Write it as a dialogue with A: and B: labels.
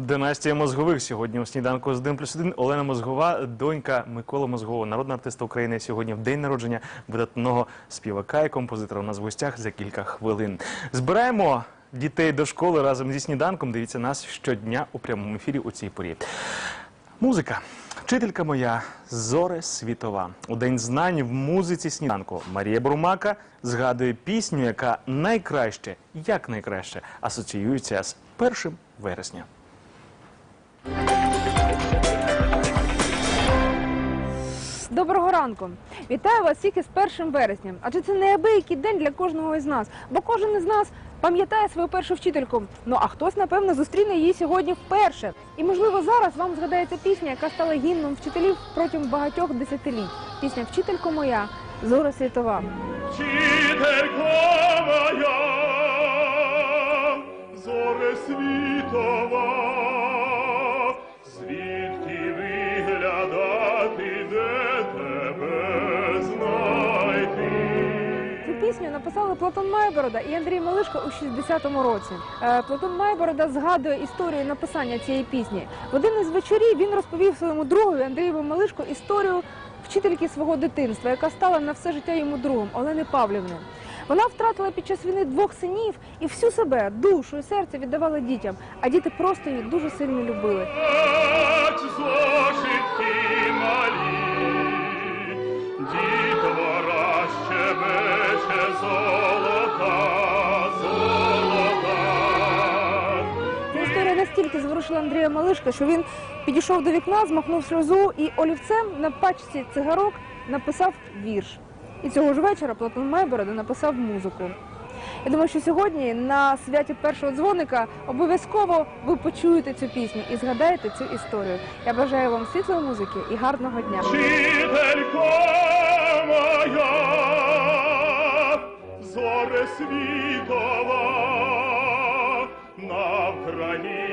A: Династія мозгових сьогодні у сніданку з 1 плюс 1 Олена Мозгова, донька Миколи Мозгового, народна артистка України. Сьогодні в день народження видатного співака і композитора. У нас в гостях за кілька хвилин. Збираємо дітей до школи разом зі сніданком. Дивіться нас щодня у прямому ефірі у цій порі. Музика. Вчителька моя Зоре Світова. У день знань в музиці сніданку Марія Брумака згадує пісню, яка найкраще, як найкраще, асоціюється з першим вересня.
B: Доброго ранку! Вітаю вас всіх із першим вересням. Адже це неабиякий день для кожного із нас, бо кожен із нас пам'ятає свою першу вчительку. Ну а хтось, напевно, зустріне її сьогодні вперше. І можливо зараз вам згадається пісня, яка стала гімном вчителів протягом багатьох десятиліть. Пісня Вчителько моя Зора Світова.
C: Вчителько моя, зоре світова,
B: пісню написали Платон Майборода і Андрій Малишко у 60-му році. Е, Платон Майборода згадує історію написання цієї пісні. В один із вечорів він розповів своєму другові Андрієву Малишко історію вчительки свого дитинства, яка стала на все життя йому другом Олени Павлівни. Вона втратила під час війни двох синів і всю себе, душу і серце віддавала дітям, а діти просто її дуже сильно любили.
C: Бач,
B: порушили Андрія Малишка, що він підійшов до вікна, змахнув сльозу і олівцем на пачці цигарок написав вірш. І цього ж вечора Платон Майборода написав музику. Я думаю, що сьогодні на святі першого дзвоника обов'язково ви почуєте цю пісню і згадаєте цю історію. Я бажаю вам світлої музики і гарного дня.
C: моя, зоре світова на Україні.